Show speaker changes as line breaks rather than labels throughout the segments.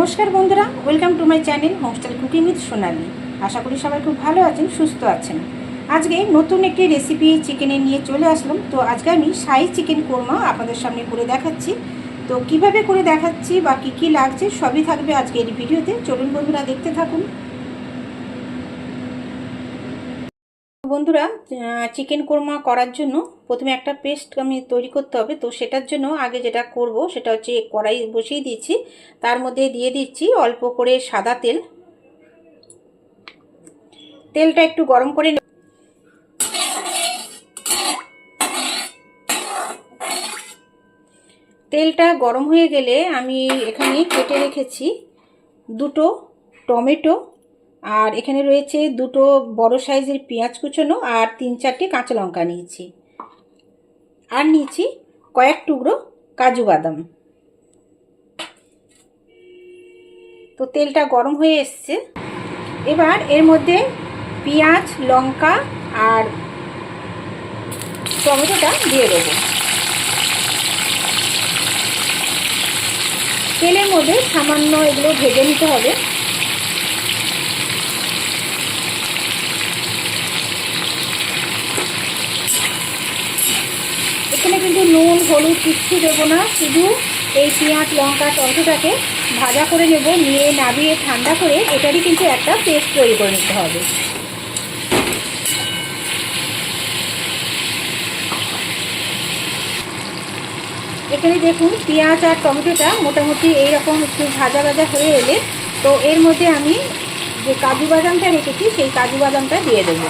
নমস্কার বন্ধুরা welcome to my channel homestyle cooking with Sonali আশা করি সবাই খুব ভালো আছেন, সুস্থ আছেন। আজকে নতুন একটি রেসিপি চিকেনে নিয়ে চলে আসলাম। তো আজকে আমি সাই চিকেন কোরমা আপনাদের সামনে করে দেখাচ্ছি। তো কীভাবে করে দেখাচ্ছি বা কী কী লাগছে সবই থাকবে আজকে এই ভিডিওতে। চলুন বন্ধুরা, দেখতে থাকুন। বন্ধুরা চিকেন কোরমা করার জন্য প্রথমে একটা পেস্ট আমি তৈরি করতে হবে। তো সেটার জন্য আগে যেটা করব সেটা হচ্ছে কড়াই বসিয়ে দিচ্ছি তার মধ্যে দিয়ে দিচ্ছি অল্প করে সাদা তেল। তেলটা একটু গরম করে তেলটা গরম হয়ে গেলে আমি এখানে কেটে রেখেছি দুটো টমেটো আর এখানে রয়েছে দুটো বড় সাইজের পেঁয়াজ কুচোনো আর তিন চারটে কাঁচা লঙ্কা নিয়েছি। আর নিয়েছি কয়েক টুকরো কাজু বাদাম। তো তেলটা গরম হয়ে এসছে। এবার এর মধ্যে পেঁয়াজ, লঙ্কা আর টমেটোটা দিয়ে দেবো। তেলের মধ্যে সামান্য এগুলো ভেজে নিতে হবে। এখানে কিন্তু নুন, হলুদ কিচ্ছু দেবো না, শুধু এই পেঁয়াজ, লঙ্কা, টমেটোটাকে ভাজা করে নেব, নিয়ে নাবিয়ে ঠান্ডা করে এটারই কিন্তু একটা পেস্ট তৈরি করে নিতে হবে। এখানে দেখুন, পেঁয়াজ আর টমেটোটা মোটামুটি এইরকম একটু ভাজা ভাজা হয়ে এলে, তো এর মধ্যে আমি যে কাজু বাদামটা রেখেছি, সেই কাজু বাদামটা দিয়ে দেবো।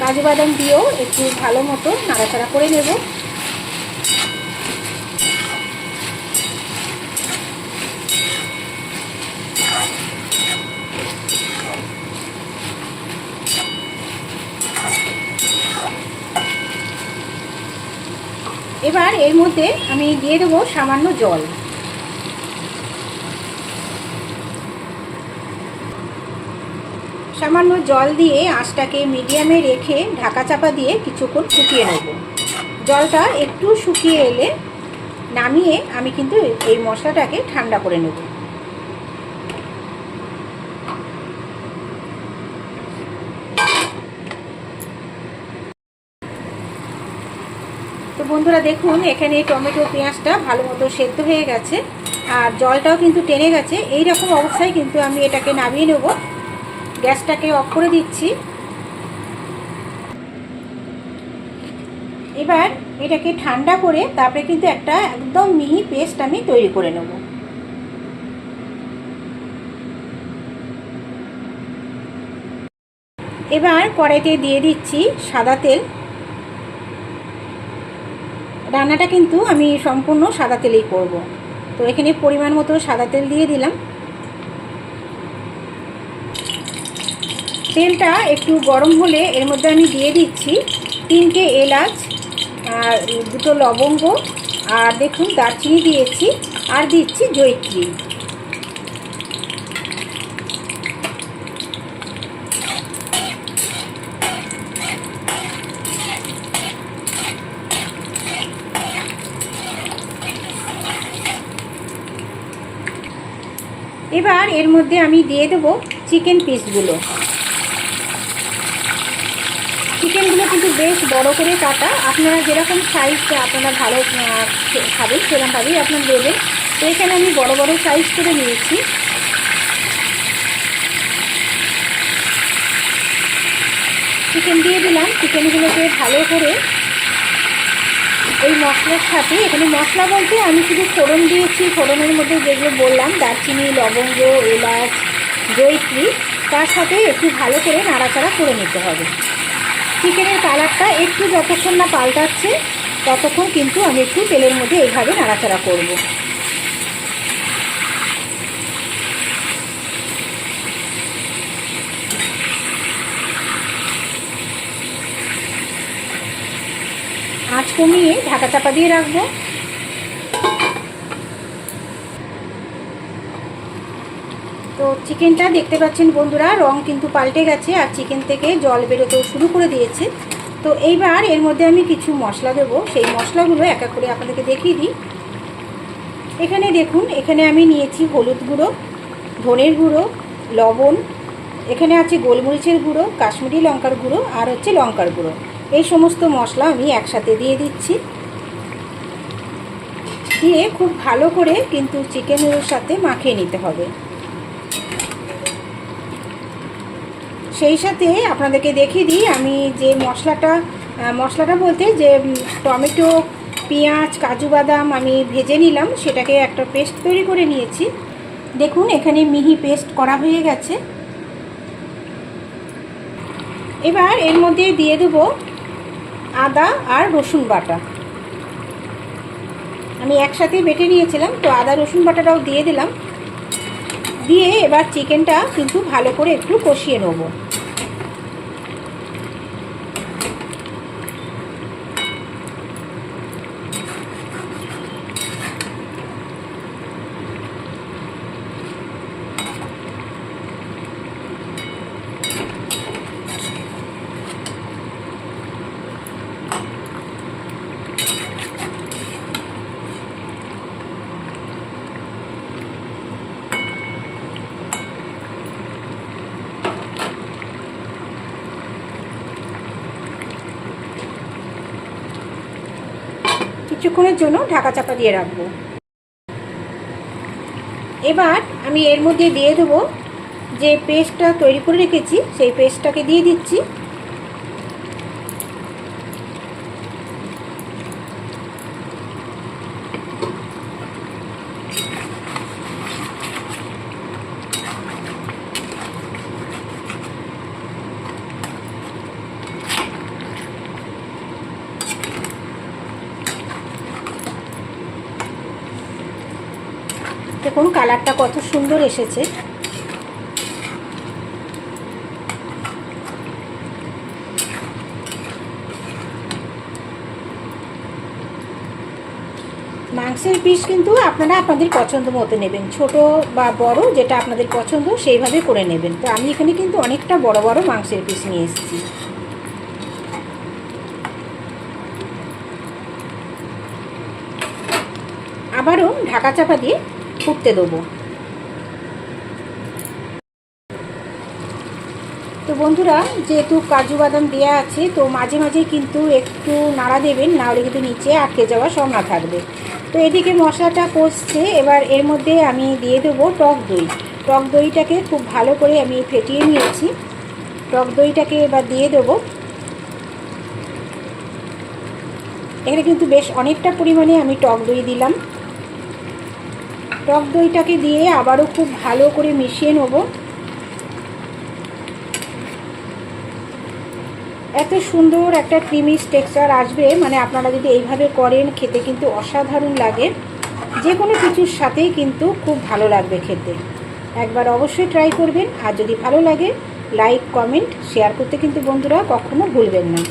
কাজু বাদাম দিয়েও একটু ভালো মতো নাড়াচাড়া করে নেব। এবার এর মধ্যে আমি দিয়ে দেবো সামান্য জল। সামান্য জল দিয়ে আঁচটাকে মিডিয়ামে রেখে ঢাকা চাপা দিয়ে কিছুক্ষণ শুকিয়ে নেব। জলটা একটু শুকিয়ে এলে নামিয়ে আমি কিন্তু এই মশলাটাকে ঠান্ডা করে নেব। তো বন্ধুরা দেখুন, এখানে টমেটো পেঁয়াজটা ভালো মতো সেদ্ধ হয়ে গেছে, আর জলটাও কিন্তু টেনে গেছে। এই রকম অবস্থায় কিন্তু আমি এটাকে নামিয়ে নেব। গ্যাসটাকে অফ করে দিচ্ছি। এবার এটাকে ঠান্ডা করে তারপরে কিন্তু একটা একদম মিহি পেস্ট আমি তৈরি করে নেব। এবার কড়াইতে দিয়ে দিচ্ছি সাদা তেল। রান্নাটা কিন্তু আমি সম্পূর্ণ সাদা তেলেই করব। তো এখানে পরিমাণ মতো সাদা তেল দিয়ে দিলাম। তেলটা একটু গরম হলে এর মধ্যে আমি দিয়ে দিচ্ছি তিনটে এলাচ, আর দুটো লবঙ্গ, আর দেখুন দারচিনি দিয়েছি, আর দিচ্ছি জৈত্রী এবার এর মধ্যে আমি দিয়ে দেবো চিকেন পিসগুলো। চিকেনগুলো কিন্তু বেশ বড় করে কাটা। আপনারা যেরকম সাইজ আপনারা ভালো খাবেন, সেরকমভাবেই আপনার দেবেন। তো এখানে আমি বড় বড় সাইজ করে নিয়েছি। চিকেন দিয়ে দিলাম। চিকেনগুলোকে ভালো করে এই মশলার সাথে, এখানে মশলা বলতে আমি শুধু ফোড়ন দিয়েছি। ফোড়নের মধ্যে যেগুলো বললাম, দারচিনি, লবঙ্গ, এলাচ জৈত্রী তার সাথে একটু ভালো করে নাড়াচাড়া করে নিতে হবে। চিকেনের কালারটা একটু যতক্ষণ না পাল্টাচ্ছে, ততক্ষণ কিন্তু আমি একটু তেলের মধ্যে এইভাবে নাড়াচাড়া করব। আঁচ কমিয়ে ঢাকা চাপা দিয়ে রাখব। চিকেনটা দেখতে পাচ্ছেন বন্ধুরা, রং কিন্তু পাল্টে গেছে আর চিকেন থেকে জল বেরোতেও শুরু করে দিয়েছে। তো এইবার এর মধ্যে আমি কিছু মশলা দেবো। সেই মশলাগুলো এক এক করে আপনাদেরকে দেখিয়ে দিই। এখানে দেখুন, এখানে আমি নিয়েছি হলুদ গুঁড়ো, ধনের গুঁড়ো, লবণ, এখানে আছে গোলমরিচের গুঁড়ো, কাশ্মীরি লঙ্কার গুঁড়ো আর হচ্ছে লঙ্কার গুঁড়ো। এই সমস্ত মশলা আমি একসাথে দিয়ে দিচ্ছি। দিয়ে খুব ভালো করে কিন্তু চিকেনের সাথে মাখিয়ে নিতে হবে। সেই সাথে আপনাদেরকে দেখিয়ে দিই, আমি যে মশলাটা মশলাটা বলতে যে টমেটো, পেঁয়াজ, কাজু বাদাম আমি ভেজে নিলাম, সেটাকে একটা পেস্ট তৈরি করে নিয়েছি। দেখুন, এখানে মিহি পেস্ট করা হয়ে গেছে। এবার এর মধ্যে দিয়ে দেব আদা আর রসুন বাটা। আমি একসাথে বেটে নিয়েছিলাম, তো আদা রসুন বাটাটাও দিয়ে দিলাম। দিয়ে এবার চিকেনটা কিন্তু ভালো করে একটু কষিয়ে নেব। কিছুক্ষণের জন্য ঢাকা চাপা দিয়ে রাখব। এবার আমি এর মধ্যে দিয়ে দেবো যে পেস্টটা তৈরি করে রেখেছি, সেই পেস্টটাকে দিয়ে দিচ্ছি। দেখুন, কালারটা কত সুন্দর এসেছে। মাংসের পিস কিন্তু আপনারা আপনাদের পছন্দ মতো নেবেন। ছোট বা বড়, যেটা আপনাদের পছন্দ, সেইভাবে করে নেবেন। তো আমি এখানে কিন্তু অনেকটা বড় বড় মাংসের পিস নিয়ে এসেছি। আবারও ঢাকা চাপা দিয়ে ফুটতে দেবো। তো বন্ধুরা, যেহেতু কাজু বাদাম দেওয়া আছে, তো মাঝে মাঝে কিন্তু একটু নাড়া দেবেন নাহলে কিন্তু নিচে আটকে যাওয়ার সম্ভাবনা থাকবে। তো এদিকে মশলাটা কষছে, এবার এর মধ্যে আমি দিয়ে দেবো টক দই। টক দইটাকে খুব ভালো করে আমি ফেটিয়ে নিয়েছি। টক দইটাকে এবার দিয়ে দেবো। এখানে কিন্তু বেশ অনেকটা পরিমাণে আমি টক দই দিলাম। টক দইটাকে দিয়ে আবারও খুব ভালো করে মিশিয়ে নেব। এত সুন্দর একটা ক্রিমি টেক্সচার আসবে মানে আপনারা যদি এইভাবে করেন খেতে কিন্তু অসাধারণ লাগে। যে কোনো কিছুর সাথেই কিন্তু খুব ভালো লাগবে খেতে। একবার অবশ্যই ট্রাই করবেন, আর যদি ভালো লাগে লাইক কমেন্ট শেয়ার করতে কিন্তু বন্ধুরা কখনো ভুলবেন না।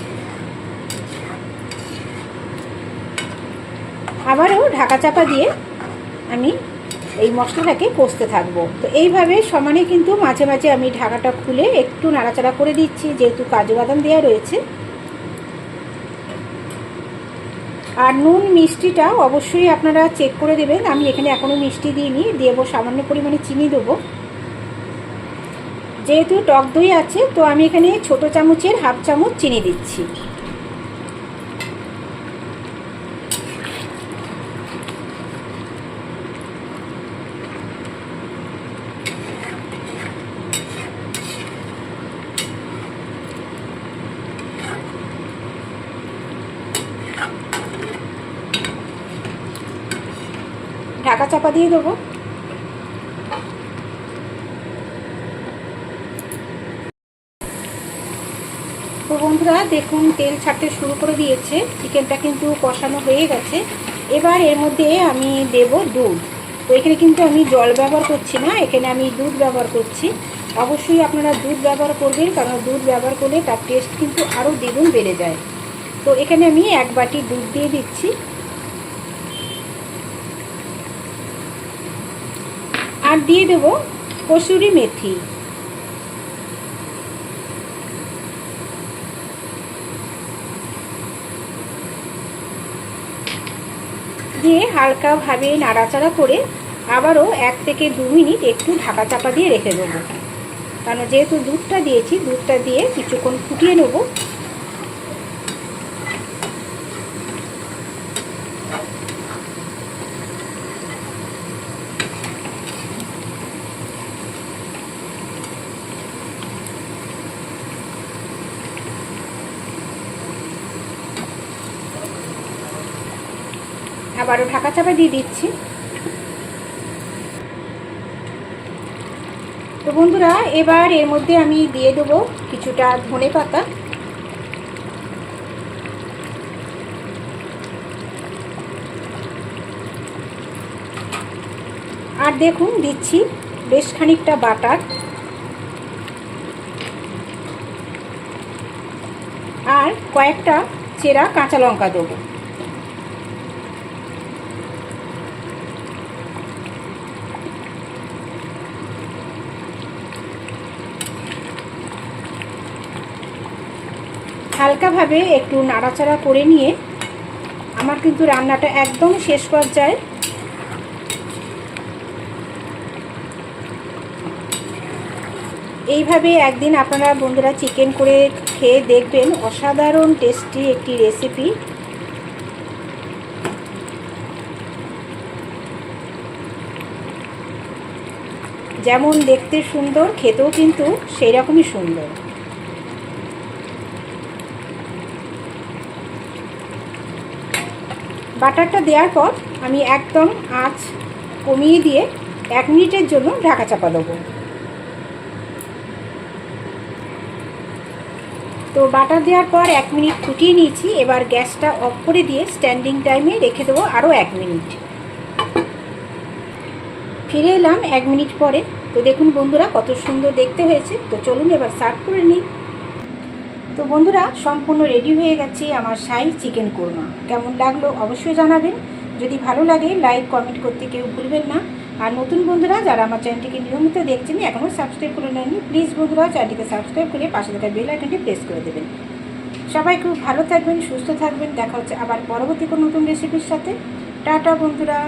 আবারও ঢাকা চাপা দিয়ে আমি এই মশলাটাকে কষতে থাকব। তো এইভাবে সমানে কিন্তু মাঝে মাঝে আমি ঢাকাটা খুলে একটু নাড়াচাড়া করে দিচ্ছি, যেহেতু কাজু বাদাম দেওয়া রয়েছে। আর নুন মিষ্টিটা অবশ্যই আপনারা চেক করে দেবেন। আমি এখানে এখনও মিষ্টি দিইনি দেবো সামান্য পরিমাণে চিনি দেবো। যেহেতু টক দই আছে, তো আমি এখানে ছোট চামচের হাফ চামচ চিনি দিচ্ছি। ঢাকা চাপা দিয়ে দেবো। তো বন্ধুরা, দেখুন, তেল ছাড়তে শুরু করে দিয়েছে। চিকেনটা কিন্তু কষানো হয়ে গেছে। এবার এর মধ্যে আমি দেব দুধ। তো এখানে কিন্তু আমি জল ব্যবহার করছি না, এখানে আমি দুধ ব্যবহার করছি। অবশ্যই আপনারা দুধ ব্যবহার করবেন, কারণ দুধ ব্যবহার করলে তার টেস্ট কিন্তু আরও দ্বিগুণ বেড়ে যায়। তো এখানে আমি এক বাটি দুধ দিয়ে দিচ্ছি। আর দিয়ে দেব কসুরি মেথি। দিয়ে হালকাভাবে নাড়াচাড়া করে আবারও এক থেকে দু মিনিট একটু ঢাকা চাপা দিয়ে রেখে দেবো। কারণ যেহেতু দুধটা দিয়েছি, দুধটা দিয়ে কিছুক্ষণ ফুটিয়ে নেব। আবারও ঢাকা চাপা দিয়ে দিচ্ছি। তো বন্ধুরা, এবার এর মধ্যে আমি দিয়ে দেবো কিছুটা ধনে পাতা। আর দেখুন, দিচ্ছি বেশ খানিকটা বাটার। আর কয়েকটা চেরা কাঁচা লঙ্কা দেবো। হালকাভাবে একটু নাড়াচাড়া করে নিয়ে আমার কিন্তু রান্নাটা একদম শেষ পর্যায়ে এইভাবে একদিন আপনারা বন্ধুরা চিকেন করে খেয়ে দেখবেন অসাধারণ টেস্টি একটি রেসিপি। যেমন দেখতে সুন্দর, খেতেও কিন্তু সেই রকমই সুন্দর। বাটারটা দেওয়ার পর আমি একদম আঁচ কমিয়ে দিয়ে এক মিনিটের জন্য ঢাকা চাপা দেবো। তো বাটার দেওয়ার পর এক মিনিট ফুটিয়ে নিয়েছি, এবার গ্যাসটা অফ করে দিয়ে স্ট্যান্ডিং টাইমে রেখে দেবো আরও এক মিনিট। ফিরে এলাম এক মিনিট পরে। তো দেখুন বন্ধুরা, কত সুন্দর দেখতে হয়েছে। তো চলুন এবার সার্ভ করে নিই। তো বন্ধুরা, সম্পূর্ণ রেডি হয়ে গেছে আমার শাহি চিকেন কোরমা। কেমন লাগল অবশ্যই জানাবেন। যদি ভালো লাগে লাইক কমেন্ট করতে কেউ ভুলবেন না। আর নতুন বন্ধুরা, যারা আমার চ্যানেলটিকে নিয়মিত দেখছেন এখনও সাবস্ক্রাইব করে নেননি প্লিজ বন্ধুরা চ্যানেলটিকে সাবস্ক্রাইব করে পাশে থাকা বেল আইকনটি প্রেস করে দেবেন। সবাই খুব ভালো থাকবেন, সুস্থ থাকবেন। দেখা হচ্ছে আবার পরবর্তী কোনো নতুন রেসিপির সাথে। টাটা বন্ধুরা।